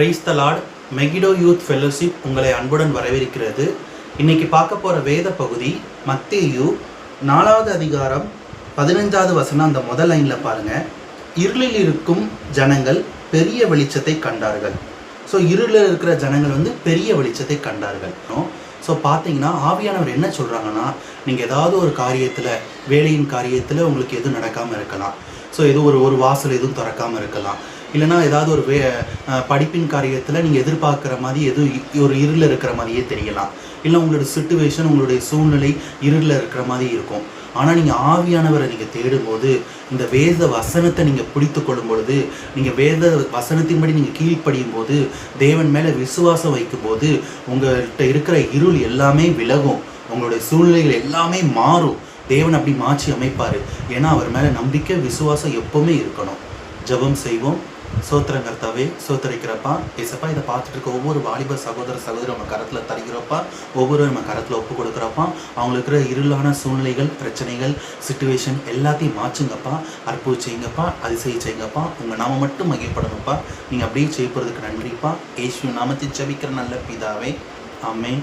Praise the lord Megiddo youth fellowship உங்களை அன்புடன் வரவேற்கிறது. இன்னைக்கு பார்க்க போகிற வேத பகுதி மத்தேயு நாலாவது அதிகாரம் பதினஞ்சாவது வசனம் அந்த முதல் லைனில் பாருங்கள் இருளில் இருக்கும் ஜனங்கள் பெரிய வெளிச்சத்தை கண்டார்கள். ஸோ இருளில் இருக்கிற ஜனங்கள் வந்து பெரிய வெளிச்சத்தை கண்டார்கள். ஸோ பார்த்தீங்கன்னா ஆவியானவர் என்ன சொல்கிறாங்கன்னா நீங்கள் ஏதாவது ஒரு காரியத்தில் வேலையின் காரியத்தில் உங்களுக்கு எதுவும் நடக்காமல் இருக்கலாம். ஸோ எதுவும் ஒரு ஒரு வாசல் எதுவும் திறக்காமல் இருக்கலாம். இல்லைனா ஏதாவது ஒரு வே படிப்பின் காரியத்தில் நீங்கள் எதிர்பார்க்குற மாதிரி எதுவும் ஒரு இருளில் இருக்கிற மாதிரியே தெரியலாம். இல்லை உங்களோட சுச்சுவேஷன் உங்களுடைய சூழ்நிலை இருளில் இருக்கிற மாதிரி இருக்கும். ஆனால் நீங்கள் ஆவியானவரை நீங்கள் தேடும்போது இந்த வேத வசனத்தை நீங்கள் பிடித்து கொள்ளும் பொழுது நீங்கள் வேத வசனத்தின்படி நீங்கள் கீழ்ப்படியும் போது தேவன் மேலே விசுவாசம் வைக்கும்போது உங்கள்கிட்ட இருக்கிற இருள் எல்லாமே விலகும். உங்களுடைய சூழ்நிலைகள் எல்லாமே மாறும். தேவன் அப்படி மாற்றி அமைப்பார். ஏன்னா அவர் மேலே நம்பிக்கை விசுவாசம் எப்போவுமே இருக்கணும். ஜெபம் செய்வோம். சோத்திரங்கர்த்தாவே சோத்தரிக்கிறப்பா ஏசப்பா இதை பார்த்துட்டு இருக்க ஒவ்வொரு வாலிப சகோதர சகோதரி நம்ம கரத்தில் தருகிறப்பா ஒவ்வொரு நம்ம கரத்தில் ஒப்பு கொடுக்குறப்பா அவங்களுக்கு இருக்கிற இருளான சூழ்நிலைகள் பிரச்சனைகள் சுச்சுவேஷன் எல்லாத்தையும் மாற்றுங்கப்பா அற்புதம் செய்யுங்கப்பா அதிசய செய்யுங்கப்பா உங்கள் நாம மட்டும் மகிழ்படணும்ப்பா நீங்கள் அப்படியே செய்ய போகிறதுக்கு நன்றிப்பா. ஏசு நாமத்தை ஜெபிக்கிற நல்ல பிதாவே அம்மே